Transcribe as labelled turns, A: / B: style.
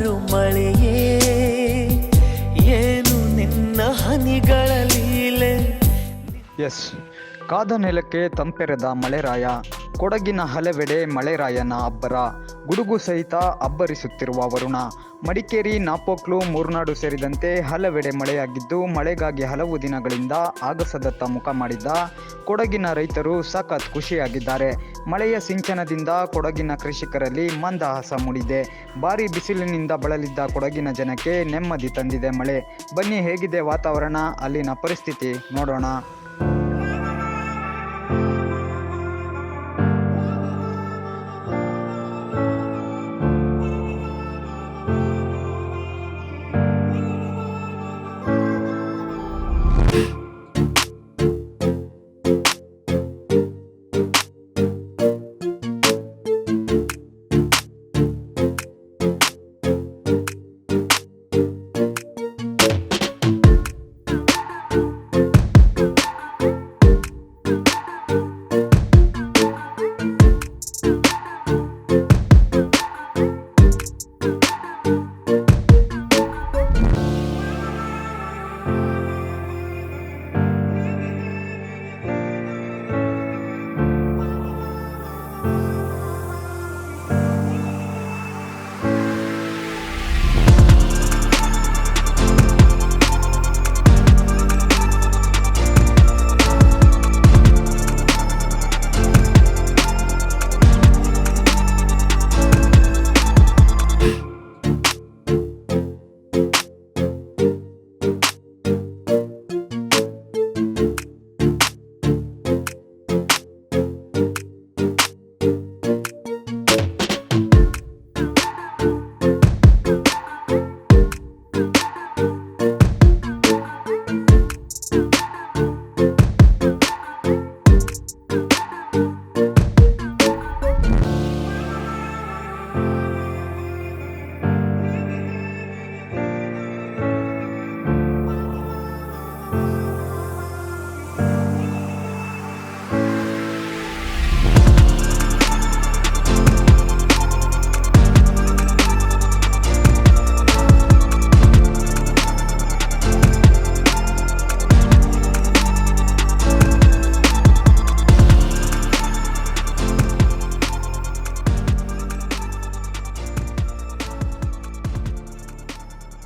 A: ಮುಂಗಾರು ಮಳೆಯೇ ಏನು ನಿನ್ನ ಹನಿಗಳ ಲೀಲೆ?
B: ಎಸ್ ಕಾದ ನೆಲಕ್ಕೆ ತಂಪೆರೆದ ಮಳೆರಾಯ. ಕೊಡಗಿನ ಹಲವೆಡೆ ಮಳೆರಾಯನ ಅಬ್ಬರ. ಗುಡುಗು ಸಹಿತ ಅಬ್ಬರಿಸುತ್ತಿರುವ ವರುಣ. ಮಡಿಕೇರಿ, ನಾಪೋಕ್ಲು, ಮೂರ್ನಾಡು ಸೇರಿದಂತೆ ಹಲವೆಡೆ ಮಳೆಯಾಗಿದ್ದು, ಮಳೆಗಾಗಿ ಹಲವು ದಿನಗಳಿಂದ ಆಗಸದತ್ತ ಮುಖ ಮಾಡಿದ್ದ ಕೊಡಗಿನ ರೈತರು ಸಖತ್ ಖುಷಿಯಾಗಿದ್ದಾರೆ. ಮಳೆಯ ಸಿಂಚನದಿಂದ ಕೊಡಗಿನ ಕೃಷಿಕರಲ್ಲಿ ಮಂದಹಾಸ ಮೂಡಿದೆ. ಭಾರಿ ಬಿಸಿಲಿನಿಂದ ಬಳಲಿದ್ದ ಕೊಡಗಿನ ಜನಕ್ಕೆ ನೆಮ್ಮದಿ ತಂದಿದೆ ಮಳೆ. ಬನ್ನಿ, ಹೇಗಿದೆ ವಾತಾವರಣ? ಅಲ್ಲಿನ ಪರಿಸ್ಥಿತಿ ನೋಡೋಣ.